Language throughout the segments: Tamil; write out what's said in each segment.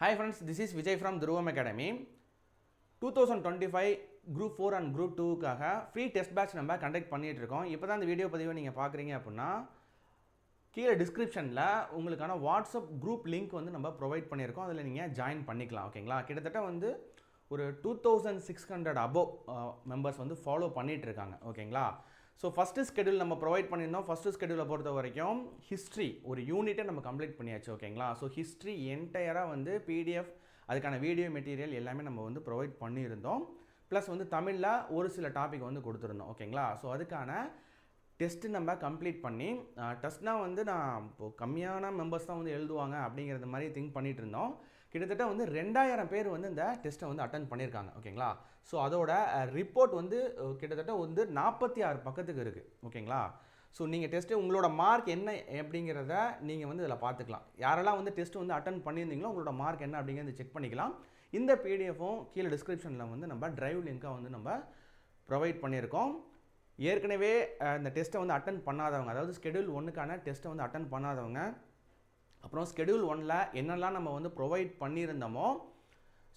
Hi friends this is Vijay from Dhruvam academy two thousand twenty five group four and group டூக்காக free test batch நம்ம கண்டக்ட் பண்ணிகிட்டு இருக்கோம். இப்போ தான் இந்த வீடியோ பதிவை நீங்கள் பார்க்குறீங்க அப்படின்னா கீழே டிஸ்கிரிப்ஷனில் உங்களுக்கான வாட்ஸ்அப் குரூப் லிங்க் வந்து நம்ம ப்ரொவைட் பண்ணியிருக்கோம். அதில் நீங்கள் ஜாயின் பண்ணிக்கலாம் ஓகேங்களா கிட்டத்தட்ட வந்து ஒரு two thousand six hundred above members வந்து ஃபாலோ பண்ணிகிட்டு இருக்காங்க ஓகேங்களா ஸோ ஃபஸ்ட்டு ஸ்கெடியூல் நம்ம ப்ரொவைட் பண்ணியிருந்தோம். ஃபஸ்ட்டு ஸ்கெடியூலை பொறுத்த வரைக்கும் ஹிஸ்ட்ரி ஒரு யூனிட்டை நம்ம கம்ப்ளீட் பண்ணியாச்சு ஓகேங்களா ஸோ ஹிஸ்ட்ரி என்டையராக வந்து பிடிஎஃப் அதுக்கான வீடியோ மெட்டீரியல் எல்லாமே நம்ம வந்து ப்ரொவைட் பண்ணியிருந்தோம். ப்ளஸ் வந்து தமிழில் ஒரு சில டாபிக் வந்து கொடுத்துருந்தோம் ஓகேங்களா ஸோ அதுக்கான டெஸ்ட்டு நம்ம கம்ப்ளீட் பண்ணி டெஸ்ட்னால் வந்து நான் இப்போது கம்மியான மெம்பர்ஸ் தான் வந்து எழுதுவாங்க அப்படிங்கிறது மாதிரி திங்க் பண்ணிகிட்டு இருந்தோம். கிட்டத்தட்ட வந்து ரெண்டாயிரம் பேர் வந்து இந்த டெஸ்ட்டை வந்து அட்டன் பண்ணியிருக்காங்க ஓகேங்களா ஸோ அதோட ரிப்போர்ட் வந்து கிட்டத்தட்ட வந்து நாற்பத்தி ஆறு பக்கத்துக்கு இருக்குது ஓகேங்களா ஸோ நீங்கள் டெஸ்ட்டு உங்களோட மார்க் என்ன அப்படிங்கிறத நீங்கள் வந்து இதில் பார்த்துக்கலாம். யாரெல்லாம் வந்து டெஸ்ட்டு வந்து அட்டன் பண்ணியிருந்தீங்களோ உங்களோட மார்க் என்ன அப்படிங்கிறத செக் பண்ணிக்கலாம். இந்த பிடிஎஃப்பும் கீழே டிஸ்கிரிப்ஷனில் வந்து நம்ம ட்ரைவ் லிங்க்காக வந்து நம்ம ப்ரொவைட் பண்ணியிருக்கோம். ஏற்கனவே இந்த டெஸ்ட்டை வந்து அட்டன் பண்ணாதவங்க அதாவது ஸ்கெடியூல் ஒன்றுக்கான டெஸ்ட்டை வந்து அட்டன் பண்ணாதவங்க அப்புறம் ஸ்கெடியூல் ஒன்ல என்னெல்லாம் நம்ம வந்து ப்ரொவைட் பண்ணியிருந்தோமோ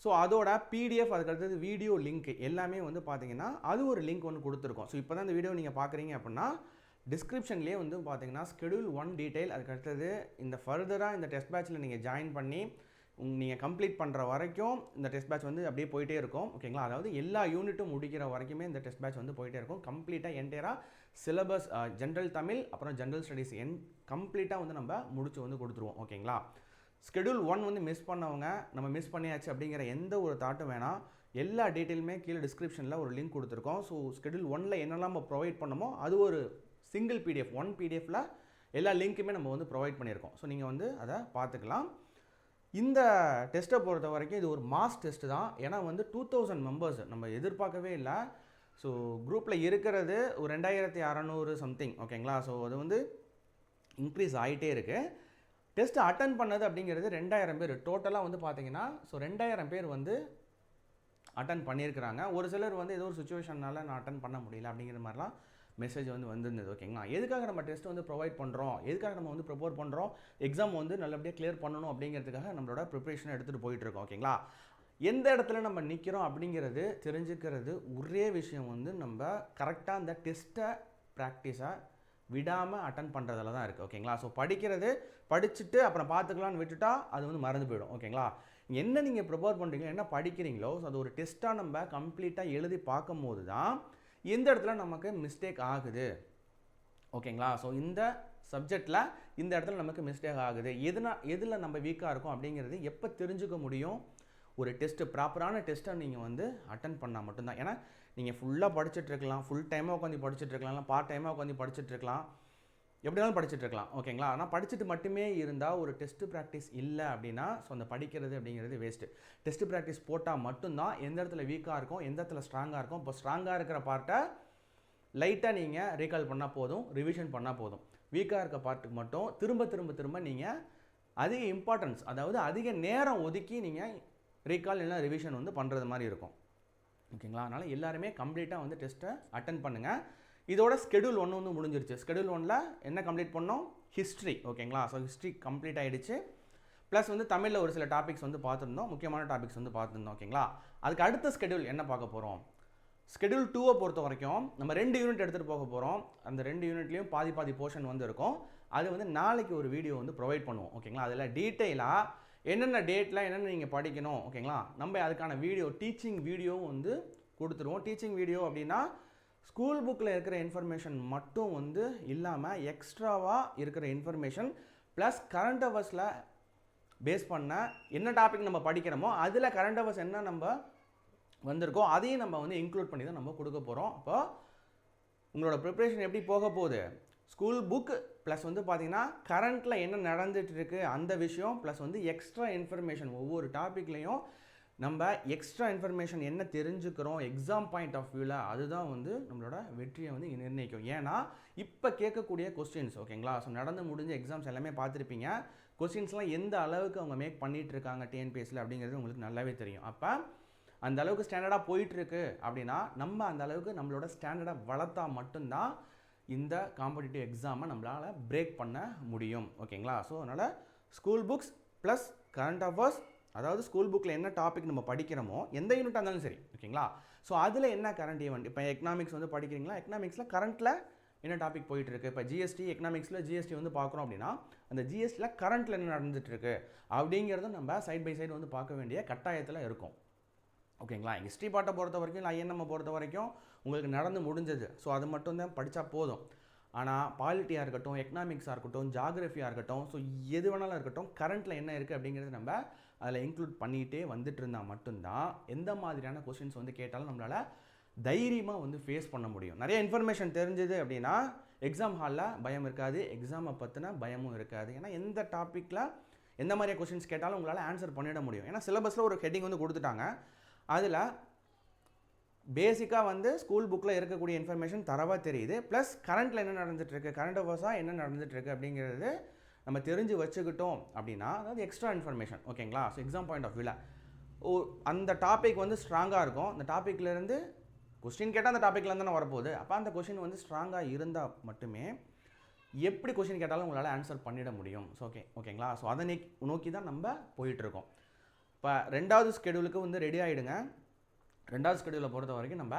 ஸோ அதோட பிடிஎஃப் அதுக்கடுத்தது வீடியோ லிங்க் எல்லாமே வந்து பார்த்தீங்கன்னா அது ஒரு லிங்க் ஒன்று கொடுத்துருக்கோம். ஸோ இப்போ தான் இந்த வீடியோ நீங்கள் பார்க்குறீங்க அப்படின்னா டிஸ்கிரிப்ஷன்லேயே வந்து பார்த்தீங்கன்னா ஸ்கெடியூல் ஒன் டீட்டெயில் அதுக்கடுத்தது இந்த ஃபர்தராக இந்த டெஸ்ட் பேட்சில் நீங்கள் ஜாயின் பண்ணி உங் நீங்கள் கம்ப்ளீட் பண்ணுற வரைக்கும் இந்த டெஸ்ட் பேட்ச் வந்து அப்படியே போயிட்டே இருக்கும். ஓகேங்களா அதாவது எல்லா யூனிட்டும் முடிக்கிற வரைக்குமே இந்த டெஸ்ட் பேட்ச் வந்து போயிட்டே இருக்கும். கம்ப்ளீட்டாக என்டையராக சிலபஸ் ஜென்ரல் தமிழ் அப்புறம் ஜென்ரல் ஸ்டடீஸ் என் கம்ப்ளீட்டாக வந்து நம்ம முடிச்சு வந்து கொடுத்துருவோம். ஓகேங்களா ஸ்கெடியூல் ஒன் வந்து மிஸ் பண்ணவங்க நம்ம மிஸ் பண்ணியாச்சு அப்படிங்கிற எந்த ஒரு தாட்டும் வேணாம். எல்லா டீட்டெயிலுமே கீழே டிஸ்கிரிப்ஷனில் ஒரு லிங்க் கொடுத்துருக்கோம். ஸோ ஸ்கெடியூல் ஒன்ல என்னெல்லாம் நம்ம ப்ரொவைட் பண்ணமோ அது ஒரு சிங்கிள் பிடிஎஃப் ஒன் பிடிஎஃபில் எல்லா லிங்க்குமே நம்ம வந்து ப்ரொவைட் பண்ணியிருக்கோம். ஸோ நீங்கள் வந்து அதை பார்த்துக்கலாம். இந்த டெஸ்ட்டை பொறுத்த வரைக்கும் இது ஒரு மாஸ் டெஸ்ட் தான். ஏன்னா வந்து டூ தௌசண்ட் மெம்பர்ஸ் நம்ம எதிர்பார்க்கவே இல்லை. ஸோ குரூப்பில் இருக்கிறது ஒரு ரெண்டாயிரத்தி அறநூறு சம்திங் ஓகேங்களா ஸோ அது வந்து இன்க்ரீஸ் ஆகிட்டே இருக்குது டெஸ்ட் அட்டன் பண்ணது அப்படிங்கிறது ரெண்டாயிரம் பேர். டோட்டலாக வந்து பார்த்தீங்கன்னா ஸோ ரெண்டாயிரம் பேர் வந்து அட்டன் பண்ணியிருக்கிறாங்க ஒரு சிலர் வந்து ஏதோ ஒரு சுச்சுவேஷனால் நான் அட்டன் பண்ண முடியல அப்படிங்கிற மாதிரிலாம் மெசேஜ் வந்து வந்திருந்தது ஓகேங்களா எதுக்காக நம்ம டெஸ்ட் வந்து ப்ரொவைட் பண்ணுறோம் எதுக்காக நம்ம வந்து ப்ரிப்பேர் பண்ணுறோம் எக்ஸாம் வந்து நல்லபடியாக கிளியர் பண்ணணும் அப்படிங்கிறதுக்காக நம்மளோட ப்ரிப்பரேஷனை எடுத்துகிட்டு போயிட்டுருக்கோம் ஓகேங்களா எந்த இடத்துல நம்ம நிற்கிறோம் அப்படிங்கிறது தெரிஞ்சுக்கிறது ஒரே விஷயம் வந்து நம்ம கரெக்டாக அந்த டெஸ்ட்டை ப்ராக்டிஸாக விடாமல் அட்டன் பண்ணுறதுல தான் இருக்குது ஓகேங்களா ஸோ படிக்கிறது படிச்சுட்டு அப்புறம் பார்த்துக்கலான்னு விட்டுட்டா அது வந்து மறந்து போயிடும் ஓகேங்களா என்ன நீங்கள் ப்ரிப்பேர் பண்ணுறீங்களோ என்ன படிக்கிறீங்களோ ஸோ அது ஒரு டெஸ்ட்டாக நம்ம கம்ப்ளீட்டாக எழுதி பார்க்கும்போது தான் எந்த இடத்துல நமக்கு மிஸ்டேக் ஆகுது. ஓகேங்களா? ஸோ இந்த சப்ஜெக்டில் இந்த இடத்துல நமக்கு மிஸ்டேக் ஆகுது. எதுனா எதில் நம்ம வீக்காக இருக்கோம் அப்படிங்கிறது எப்போ தெரிஞ்சுக்க முடியும்? ஒரு டெஸ்ட்டு ப்ராப்பரான டெஸ்ட்டை நீங்கள் வந்து அட்டன் பண்ணால் மட்டும்தான். ஏன்னா நீங்கள் ஃபுல்லாக படிச்சுட்ருக்கலாம் ஃபுல் டைமாக உட்காந்து படிச்சுட்ருக்கலாம் இல்லை பார்ட் டைமாக உட்காந்து படிச்சுட்ருக்கலாம் எப்படினாலும் படிச்சுட்டு இருக்கலாம் ஓகேங்களா? ஆனால் படிச்சுட்டு மட்டுமே இருந்தால் ஒரு டெஸ்ட் ப்ராக்டிஸ் இல்லை அப்படின்னா ஸோ அந்த படிக்கிறது அப்படிங்கிறது வேஸ்ட்டு டெஸ்ட் ப்ராக்டிஸ் போட்டால் மட்டும்தான் எந்த இடத்துல வீக்காக இருக்கும் எந்த இடத்துல ஸ்ட்ராங்காக இருக்கும். இப்போ ஸ்ட்ராங்காக இருக்கிற பார்ட்டை லைட்டாக நீங்கள் ரீகால் பண்ணால் போதும் ரிவிஷன் பண்ணால் போதும். வீக்காக இருக்க பார்ட்டுக்கு மட்டும் திரும்ப திரும்ப திரும்ப நீங்கள் அதிக இம்பார்ட்டன்ஸ் அதாவது அதிக நேரம் ஒதுக்கி நீங்கள் ரீகால் இல்லைனா ரிவிஷன் வந்து பண்ணுறது மாதிரி இருக்கும். ஓகேங்களா? அதனால் எல்லாருமே கம்ப்ளீட்டாக வந்து டெஸ்ட்டை அட்டன் பண்ணுங்கள் இதோட ஸ்கெடியூல் ஒன்று வந்து முடிஞ்சிருச்சு. ஸ்கெடியூல் ஒனில் என்ன கம்ப்ளீட் பண்ணோம்? ஹிஸ்ட்ரி ஓகேங்களா ஸோ ஹிஸ்ட்ரி கம்ப்ளீட் ஆகிடுச்சு ப்ளஸ் வந்து தமிழில் ஒரு சில டாபிக்ஸ் வந்து பார்த்துருந்தோம். முக்கியமான டாபிக்ஸ் வந்து பார்த்துருந்தோம். ஓகேங்களா அதுக்கு அடுத்த ஸ்கெடியூல் என்ன பார்க்க போகிறோம் ஸ்கெடியூல் டூவை பொறுத்த வரைக்கும் நம்ம ரெண்டு யூனிட் எடுத்துகிட்டு போக போகிறோம் அந்த ரெண்டு யூனிட்லேயும் பாதி பாதி போர்ஷன் வந்து இருக்கும். அது வந்து நாளைக்கு ஒரு வீடியோ வந்து ப்ரொவைட் பண்ணுவோம். ஓகேங்களா அதில் டீட்டெயிலாக என்னென்ன டேட்டில் என்னென்ன நீங்கள் படிக்கணும்? ஓகேங்களா நம்ம அதுக்கான வீடியோ டீச்சிங் வீடியோவும் வந்து கொடுத்துருவோம். டீச்சிங் வீடியோ அப்படின்னா ஸ்கூல் புக்கில் இருக்கிற இன்ஃபர்மேஷன் மட்டும் வந்து இல்லாமல் எக்ஸ்ட்ராவாக இருக்கிற இன்ஃபர்மேஷன் ப்ளஸ் கரண்ட் அவர்ஸில் பேஸ் பண்ண என்ன டாபிக் நம்ம படிக்கிறோமோ அதில் கரண்ட் அவர்ஸ் என்ன நம்ம வந்திருக்கோ அதையும் நம்ம வந்து இன்க்ளூட் பண்ணி தான் நம்ம கொடுக்க போகிறோம் அப்போ உங்களோட ப்ரிப்ரேஷன் எப்படி போக போகுது? ஸ்கூல் புக் ப்ளஸ் வந்து பார்த்தீங்கன்னா கரண்ட்டில் என்ன நடந்துட்டு இருக்குது அந்த விஷயம் ப்ளஸ் வந்து எக்ஸ்ட்ரா இன்ஃபர்மேஷன் ஒவ்வொரு டாப்பிக்லேயும் நம்ம எக்ஸ்ட்ரா இன்ஃபர்மேஷன் என்ன தெரிஞ்சுக்கிறோம் எக்ஸாம் பாயிண்ட் ஆஃப் வியூவில் அதுதான் வந்து நம்மளோட வெற்றியை வந்து நிர்ணயிக்கும். ஏன்னா இப்போ கேட்கக்கூடிய கொஸ்டின்ஸ் ஓகேங்களா ஸோ நடந்து முடிஞ்ச எக்ஸாம்ஸ் எல்லாமே பார்த்துருப்பீங்க. கொஸ்டின்ஸ்லாம் எந்த அளவுக்கு அவங்க மேக் பண்ணிகிட்டு இருக்காங்க டிஎன்பிஎஸ்சில் அப்படிங்கிறது உங்களுக்கு நல்லாவே தெரியும். அப்போ அந்த அளவுக்கு ஸ்டாண்டர்டாக போயிட்டுருக்கு அப்படின்னா நம்ம அந்த அளவுக்கு நம்மளோட ஸ்டாண்டர்டை வளர்த்தா மட்டும்தான் இந்த காம்படிட்டிவ் எக்ஸாமை நம்மளால் பிரேக் பண்ண முடியும் ஓகேங்களா ஸோ அதனால் school books plus current affairs அதாவது ஸ்கூல் புக்கில் என்ன டாபிக் நம்ம படிக்கிறோமோ எந்த யூனிட்டாக இருந்தாலும் சரி ஓகேங்களா ஸோ அதில் என்ன கரண்ட் ஈவெண்ட் இப்போ எக்கனாமிக்ஸ் வந்து படிக்கிறீங்களா? எக்கனாமிக்ஸில் கரண்ட்டில் என்ன டாபிக் போயிட்டுருக்கு? இப்போ ஜிஎஸ்டி எக்கனாமிக்ஸில் ஜிஎஸ்டி வந்து பார்க்குறோம் அப்படின்னா அந்த ஜிஎஸ்டியில் கரண்ட்டில் என்ன நடந்துகிட்ருக்கு அப்படிங்கிறத நம்ம சைட் பை சைடு வந்து பார்க்க வேண்டிய கட்டாயத்தில் இருக்கும். ஓகேங்களா ஹிஸ்ட்ரி பாட்டை பொறுத்த வரைக்கும் இல்லை ஐஎன்எம்மை பொறுத்த வரைக்கும் உங்களுக்கு நடந்து முடிஞ்சது. ஸோ அது மட்டும் தான் படித்தா போதும். ஆனால் பாலிட்டியாக இருக்கட்டும் எக்கனாமிக்ஸாக இருக்கட்டும் ஜாகிரஃபியாக இருக்கட்டும் ஸோ எது வேணாலும் இருக்கட்டும் கரண்ட்டில் என்ன இருக்குது அப்படிங்கிறது நம்ம அதில் இன்க்ளூட் பண்ணிகிட்டே வந்துட்டு இருந்தால் மட்டும்தான் எந்த மாதிரியான கொஷின்ஸ் வந்து கேட்டாலும் நம்மளால் தைரியமாக வந்து ஃபேஸ் பண்ண முடியும். நிறைய இன்ஃபர்மேஷன் தெரிஞ்சது அப்படின்னா எக்ஸாம் ஹாலில் பயம் இருக்காது எக்ஸாமை பற்றின பயமும் இருக்காது. ஏன்னா எந்த டாப்பிக்கில் எந்த மாதிரியான கொஷின்ஸ் கேட்டாலும் உங்களால் ஆன்சர் பண்ணிட முடியும். ஏன்னா சிலபஸில் ஒரு ஹெட்டிங் வந்து கொடுத்துட்டாங்க. அதில் பேசிக்காக வந்து ஸ்கூல் புக்கில் இருக்கக்கூடிய இன்ஃபர்மேஷன் தரவாக தெரியுது. ப்ளஸ் கரண்ட்டில் என்ன நடந்துகிட்ருக்கு கரண்ட் அஃபேர்ஸாக என்ன நடந்துகிட்ருக்கு அப்படிங்கிறது நம்ம தெரிஞ்சு வச்சுக்கிட்டோம் அப்படின்னா அதாவது எக்ஸ்ட்ரா இன்ஃபர்மேஷன் ஓகேங்களா ஸோ எக்ஸாம் பாயிண்ட் ஆஃப் வியூவில் ஓ அந்த டாபிக் வந்து ஸ்ட்ராங்காக இருக்கும். அந்த டாப்பிக்லேருந்து கொஸ்டின் கேட்டால் அந்த டாப்பிக்லேருந்து தானே வரப்போகுது. அப்போ அந்த கொஷின் வந்து ஸ்ட்ராங்காக இருந்தால் மட்டுமே எப்படி கொஷின் கேட்டாலும் உங்களால் ஆன்சர் பண்ணிட முடியும். ஸோ ஓகே ஓகேங்களா ஸோ அதை நோக்கி தான் நம்ம போயிட்டுருக்கோம் இப்போ ரெண்டாவது ஸ்கெடியூலுக்கு வந்து ரெடி ஆகிடுங்க ரெண்டாவது ஸ்கெடியூலை பொறுத்த வரைக்கும் நம்ம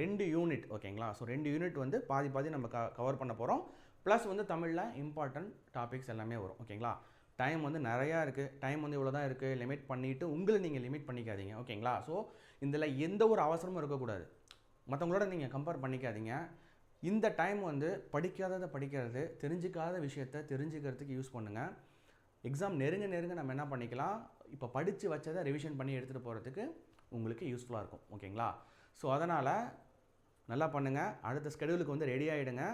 ரெண்டு யூனிட் ஓகேங்களா ஸோ ரெண்டு யூனிட் வந்து பாதி பாதி நம்ம க கவர் பண்ண போகிறோம் ப்ளஸ் வந்து தமிழில் இம்பார்ட்டன்ட் டாபிக்ஸ் எல்லாமே வரும் ஓகேங்களா டைம் வந்து நிறையா இருக்குது டைம் வந்து இவ்வளோ தான் இருக்குது லிமிட் பண்ணிவிட்டு உங்களை நீங்கள் லிமிட் பண்ணிக்காதீங்க ஓகேங்களா ஸோ இதில் எந்த ஒரு அவசரமும் இருக்கக்கூடாது. மற்றவங்களோட நீங்கள் கம்பேர் பண்ணிக்காதீங்க. இந்த டைம் வந்து படிக்காததை படிக்கிறது தெரிஞ்சிக்காத விஷயத்தை தெரிஞ்சுக்கிறதுக்கு யூஸ் பண்ணுங்கள் எக்ஸாம் நெருங்க நெருங்க நம்ம என்ன பண்ணிக்கலாம்? இப்போ படித்து வச்சதை ரிவிஷன் பண்ணி எடுத்துகிட்டு போகிறதுக்கு உங்களுக்கு யூஸ்ஃபுல்லாக இருக்கும் ஓகேங்களா ஸோ அதனால் நல்லா பண்ணுங்கள் அடுத்த ஸ்கெடியூலுக்கு வந்து ரெடி ஆகிடுங்க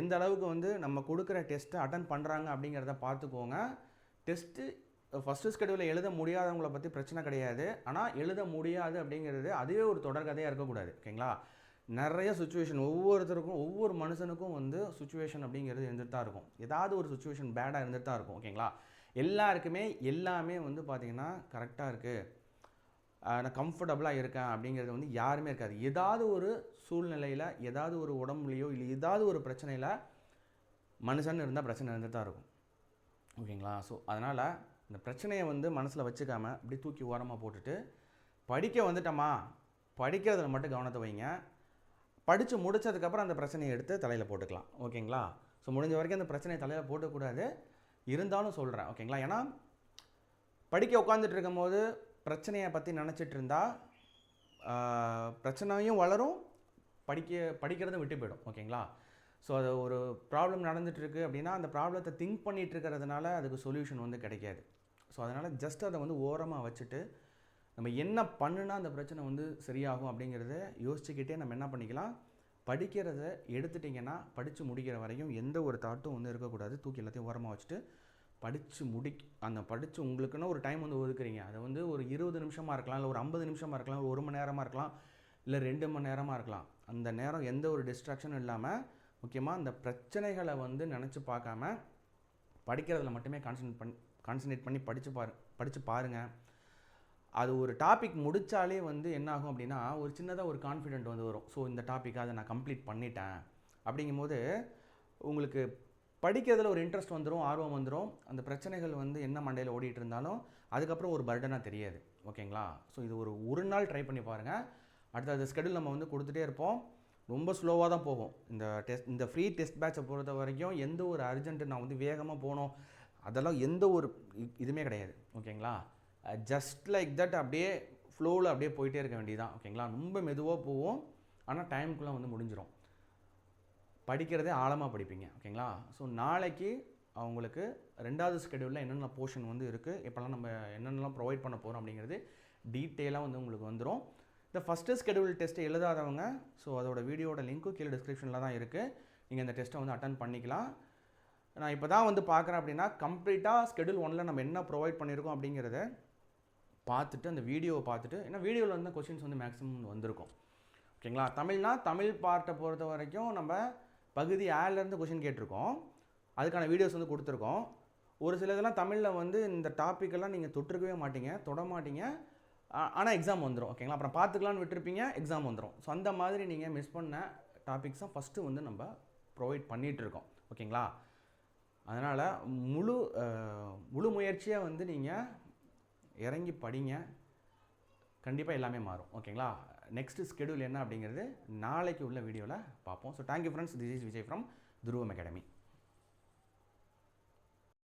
எந்த அளவுக்கு வந்து நம்ம கொடுக்குற டெஸ்ட்டை அட்டன் பண்ணுறாங்க அப்படிங்கிறத பார்த்துக்கோங்க. டெஸ்ட்டு ஃபஸ்ட்டு ஸ்கெடியூலில் எழுத முடியாதவங்கள பற்றி பிரச்சனை கிடையாது. ஆனால் எழுத முடியாது அப்படிங்கிறது அதுவே ஒரு தொடர்கதையாக இருக்கக்கூடாது ஓகேங்களா நிறைய சுச்சுவேஷன் ஒவ்வொருத்தருக்கும் ஒவ்வொரு மனுஷனுக்கும் வந்து சுச்சுவேஷன் அப்படிங்கிறது இருந்துட்டு தான் இருக்கும். ஏதாவது ஒரு சுச்சுவேஷன் பேடாக இருந்துட்டு தான் இருக்கும் ஓகேங்களா எல்லாருக்குமே எல்லாமே வந்து பார்த்திங்கன்னா கரெக்டாக இருக்குது நான் கம்ஃபர்டபுளாக இருக்கேன் அப்படிங்கிறது வந்து யாருமே இருக்காது. ஏதாவது ஒரு சூழ்நிலையில் ஏதாவது ஒரு உடம்புலையோ இல்லை ஏதாவது ஒரு பிரச்சனையில் மனுஷன் இருந்தால் பிரச்சனை இருந்துட்டு தான் இருக்கும். ஓகேங்களா? ஸோ அதனால் இந்த பிரச்சனையை வந்து மனசில் வச்சுக்காமல் அப்படி தூக்கி ஓரமாக போட்டுட்டு படிக்க வந்துட்டோமா படிக்கிறதுல மட்டும் கவனத்தை வைங்க. படித்து முடிச்சதுக்கப்புறம் அந்த பிரச்சனையை எடுத்து தலையில் போட்டுக்கலாம். ஓகேங்களா? ஸோ முடிஞ்ச வரைக்கும் அந்த பிரச்சனையை தலையில் போட்டக்கூடாது. இருந்தாலும் சொல்கிறேன் ஓகேங்களா? ஏன்னா படிக்க உட்காந்துட்டு இருக்கும்போது பிரச்சனையை பற்றி நினச்சிட்டு இருந்தால் பிரச்சனையும் வளரும் படிக்க படிக்கிறதும் விட்டு போயிடும். ஓகேங்களா? ஸோ அது ஒரு ப்ராப்ளம் நடந்துகிட்ருக்கு அப்படின்னா அந்த ப்ராப்ளத்தை திங்க் பண்ணிகிட்டு இருக்கிறதுனால அதுக்கு சொல்யூஷன் வந்து கிடைக்காது. ஸோ அதனால் ஜஸ்ட் அதை வந்து ஓரமாக வச்சுட்டு நம்ம என்ன பண்ணுனா அந்த பிரச்சனை வந்து சரியாகும் அப்படிங்கிறத யோசிச்சுக்கிட்டே நம்ம என்ன பண்ணிக்கலாம்? படிக்கிறத எடுத்துட்டிங்கன்னா படித்து முடிக்கிற வரையும் எந்த ஒரு தாட்டும் வந்து இருக்கக்கூடாது. தூக்கி எல்லாத்தையும் ஓரமாக வச்சுட்டு படித்து முடி அந்த படித்து உங்களுக்குன்னு ஒரு டைம் வந்து ஒதுக்குறீங்க. அதை வந்து ஒரு இருபது நிமிஷமாக இருக்கலாம் இல்லை ஒரு ஐம்பது நிமிஷமாக இருக்கலாம் ஒரு மணி நேரமாக இருக்கலாம் இல்லை ரெண்டு மணி நேரமாக இருக்கலாம். அந்த நேரம் எந்த ஒரு டிஸ்ட்ராக்ஷனும் இல்லாமல் முக்கியமாக அந்த பிரச்சனைகளை வந்து நினச்சி பார்க்காம படிக்கிறதுல மட்டுமே கான்சன்ட்ரேட் பண்ணி கான்சன்ட்ரேட் பண்ணி படித்து பாரு படித்து பாருங்கள் அது ஒரு டாபிக் முடித்தாலே வந்து என்ன ஆகும் அப்படின்னா ஒரு சின்னதாக ஒரு கான்ஃபிடென்ட் வந்து வரும். ஸோ இந்த டாப்பிக்கை அதை நான் கம்ப்ளீட் பண்ணிட்டேன். அப்படிங்கும்போது உங்களுக்கு படிக்கிறதுல ஒரு இன்ட்ரெஸ்ட் வந்துடும் ஆர்வம் வந்துடும் அந்த பிரச்சனைகள் வந்து என்ன மண்டையில் ஓடிட்டு இருந்தாலும் அதுக்கப்புறம் ஒரு பர்டனாக தெரியாது. ஓகேங்களா? ஸோ இது ஒரு ஒரு நாள் ட்ரை பண்ணி பாருங்கள் அடுத்தது ஸ்கெடியூல் நம்ம வந்து கொடுத்துட்டே இருப்போம். ரொம்ப ஸ்லோவாக தான் போகும். இந்த டெஸ்ட் இந்த ஃப்ரீ டெஸ்ட் பேட்சை பொறுத்த வரைக்கும் எந்த ஒரு அர்ஜென்ட்டு நான் வந்து வேகமாக போகணும் அதெல்லாம் எந்த ஒரு இதுவுமே கிடையாது. ஓகேங்களா? ஜஸ்ட் லைக் தட் அப்படியே ஃப்ளோவில் அப்படியே போயிட்டே இருக்க வேண்டியதான் ஓகேங்களா? ரொம்ப மெதுவாக போவோம் ஆனால் டைமுக்குள்ளே வந்து முடிஞ்சிடும் படிக்கிறதே ஆழமாக படிப்பீங்க ஓகேங்களா? ஸோ நாளைக்கு அவங்களுக்கு ரெண்டாவது ஸ்கெடியூலில் என்னென்ன போர்ஷன் வந்து இருக்குது இப்போல்லாம் நம்ம என்னென்னலாம் ப்ரொவைட் பண்ண போகிறோம் அப்படிங்கிறது டீட்டெயிலாக வந்து உங்களுக்கு வந்துடும் இந்த ஃபஸ்ட்டு ஸ்கெடியூல் டெஸ்ட்டு எழுதாதவங்க ஸோ அதோட வீடியோட லிங்க்கும் கீழே டிஸ்கிரிப்ஷனில் தான் இருக்குது நீங்கள் இந்த டெஸ்ட்டை வந்து அட்டன் பண்ணிக்கலாம். நான் இப்போ தான் வந்து பார்க்குறேன் அப்படின்னா கம்ப்ளீட்டாக ஸ்கெடியூல் ஒன்ல நம்ம என்ன ப்ரொவைட் பண்ணியிருக்கோம் அப்படிங்கிறத பார்த்துட்டு அந்த வீடியோவை பார்த்துட்டு ஏன்னா வீடியோவில் வந்து கொஷின்ஸ் வந்து மேக்ஸிமம் வந்திருக்கும். ஓகேங்களா? தமிழ்னா தமிழ் பார்ட்டை பொறுத்த வரைக்கும் நம்ம பகுதி ஏலேருந்து கொஷின் கேட்டிருக்கோம். அதுக்கான வீடியோஸ் வந்து கொடுத்துருக்கோம். ஒரு சில இதெல்லாம் தமிழில் வந்து இந்த டாப்பிக்கெல்லாம் நீங்கள் தொட்டிருக்கவே மாட்டீங்க தொட மாட்டீங்க. ஆனால் எக்ஸாம் வந்துடும் ஓகேங்களா அப்புறம் பார்த்துக்கலான்னு விட்டுருப்பீங்க எக்ஸாம் வந்துடும் ஸோ அந்த மாதிரி நீங்கள் மிஸ் பண்ண டாபிக்ஸை ஃபஸ்ட்டு வந்து நம்ம ப்ரொவைட் பண்ணிகிட்ருக்கோம் ஓகேங்களா அதனால் முழு முழு முயற்சியாக வந்து நீங்கள் இறங்கி படிங்க. கண்டிப்பாக எல்லாமே மாறும் ஓகேங்களா நெக்ஸ்ட்டு ஸ்கெடியூல் என்ன அப்படிங்கிறது நாளைக்கு உள்ள வீடியோவில் பார்ப்போம். So thank you friends this is Vijay from Dhruvam academy